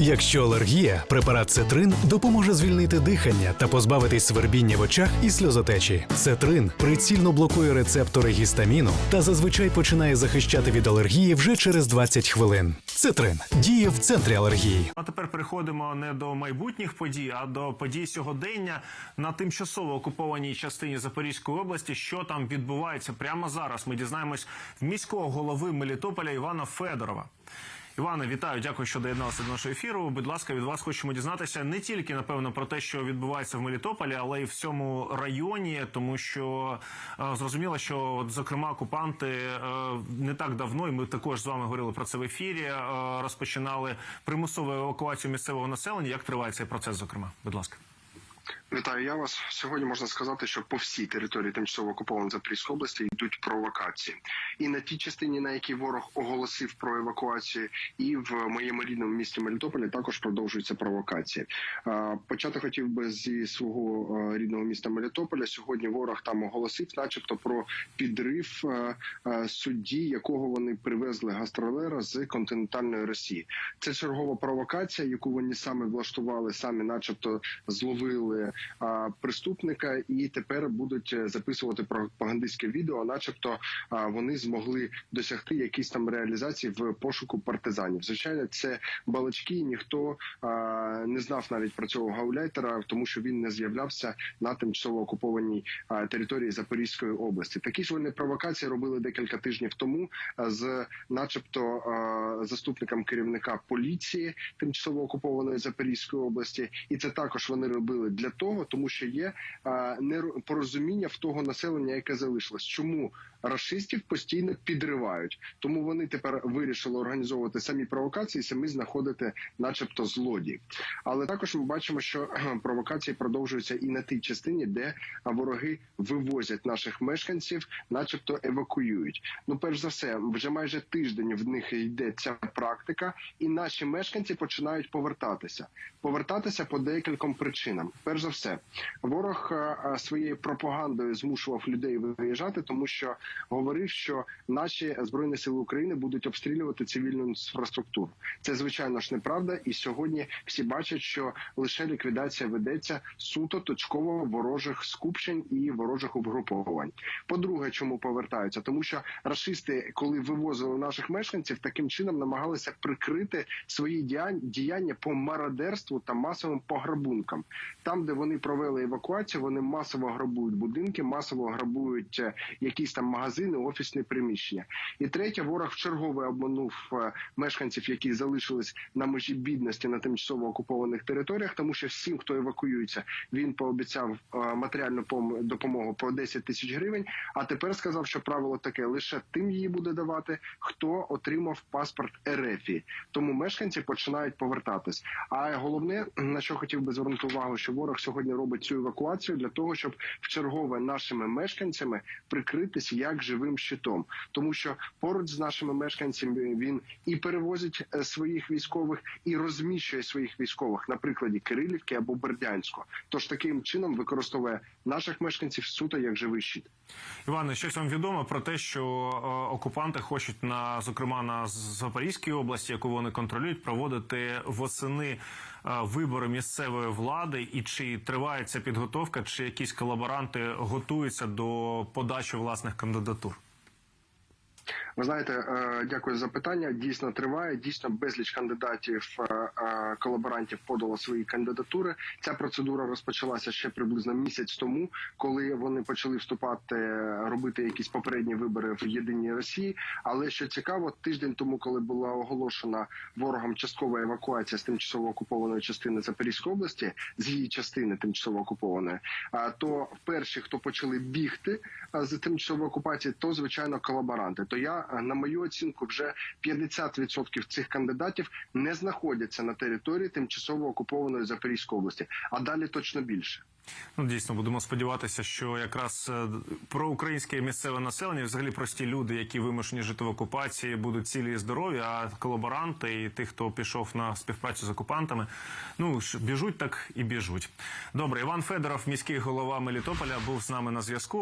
Якщо алергія, препарат Цетрин допоможе звільнити дихання та позбавитись свербіння в очах і сльозотечі. Цетрин прицільно блокує рецептори гістаміну та зазвичай починає захищати від алергії вже через 20 хвилин. Цетрин діє в центрі алергії. А тепер переходимо не до майбутніх подій, а до подій сьогодення на тимчасово окупованій частині Запорізької області. Що там відбувається прямо зараз? Ми дізнаємось в міського голови Мелітополя Івана Федорова. Іване, вітаю, дякую, що доєдналися до нашого ефіру. Будь ласка, від вас хочемо дізнатися не тільки напевно про те, що відбувається в Мелітополі, але й в цьому районі, тому що е, зрозуміло, що от, зокрема окупанти е, не так давно, і ми також з вами говорили про це в ефірі. е, розпочинали примусову евакуацію місцевого населення. Як триває цей процес? Зокрема, будь ласка. Вітаю я вас. Сьогодні можна сказати, що по всій території тимчасово окупованої Запорізької області йдуть провокації, і на тій частині, на якій ворог оголосив про евакуацію, і в моєму рідному місті Мелітополі також продовжуються провокації. Почати хотів би зі свого рідного міста Мелітополя. Сьогодні ворог там оголосив, начебто, про підрив судді, якого вони привезли гастролера з континентальної Росії. Це чергова провокація, яку вони саме влаштували, самі, начебто, зловили а, преступника, і тепер будуть е, записувати пропагандистське відео, начебто а, вони змогли досягти якісь там реалізації в пошуку партизанів. Звичайно, це балачки. Ніхто а, не знав навіть про цього гауляйтера, тому що він не з'являвся на тимчасово окупованій а, території Запорізької області. Такі ж вони провокації робили декілька тижнів тому а, з, начебто, а, заступником керівника поліції тимчасово окупованої Запорізької області, і це також вони робили для того, тому що є непорозуміння в того населення, яке залишилось. Чому рашистів постійно підривають? Тому вони тепер вирішили організовувати самі провокації, самі знаходити, начебто, злодії. Але також ми бачимо, що провокації продовжуються і на тій частині, де вороги вивозять наших мешканців, начебто евакуюють. Ну, перш за все, вже майже тиждень в них йде ця практика, і наші мешканці починають повертатися. Повертатися по декільком причинам. Перш за все, ворог а, а, своєю пропагандою змушував людей виїжджати, тому що говорив, що наші збройні сили України будуть обстрілювати цивільну інфраструктуру. Це звичайно ж неправда, і сьогодні всі бачать, що лише ліквідація ведеться суто точково ворожих скупчень і ворожих угруповань. По-друге, чому повертаються? Тому що рашисти, коли вивозили наших мешканців, таким чином намагалися прикрити свої діяння по мародерству та масовим пограбункам. Там, де вони провели евакуацію, вони масово грабують будинки, масово грабують е, якісь там магазини, офісні приміщення. І третє, ворог вчергове обманув е, мешканців, які залишились на межі бідності на тимчасово окупованих територіях, тому що всім, хто евакуюється, він пообіцяв е, матеріальну допомогу по 10 тисяч гривень. А тепер сказав, що правило таке: лише тим її буде давати, хто отримав паспорт РФІ. Тому мешканці починають повертатись. А головне, на що хотів би звернути увагу, що ворог сьогодні робить цю евакуацію для того, щоб вчергове нашими мешканцями прикритись як живим щитом, тому що поруч з нашими мешканцями він і перевозить е, своїх військових, і розміщує своїх військових на прикладі Кирилівки або Бердянського. Тож таким чином використовує наших мешканців суто як живий щит. Іване, щось вам відомо про те, що е, окупанти хочуть на зокрема на Запорізькій області, яку вони контролюють, проводити восени вибори місцевої влади, і чи триває ця підготовка, чи якісь колаборанти готуються до подачі власних кандидатур? Ви знаєте, е, дякую за питання. Дійсно триває. Дійсно, безліч кандидатів е, е, колаборантів подало свої кандидатури. Ця процедура розпочалася ще приблизно місяць тому, коли вони почали вступати, робити якісь попередні вибори в єдиній Росії. Але що цікаво, тиждень тому, коли була оголошена ворогом часткова евакуація з тимчасово окупованої частини Запорізької області, з її частини тимчасово окупованої, то перші, хто почали бігти з тимчасової окупації, то звичайно колаборанти. То я на мою оцінку вже 50% цих кандидатів не знаходяться на території тимчасово окупованої Запорізької області, а далі точно більше. Ну, дійсно, будемо сподіватися, що якраз е, про українське місцеве населення, взагалі прості люди, які вимушені жити в окупації, будуть цілі і здорові, а колаборанти і тих, хто пішов на співпрацю з окупантами, ну біжуть так і біжуть. Добре, Іван Федоров, міський голова Мелітополя, був з нами на зв'язку.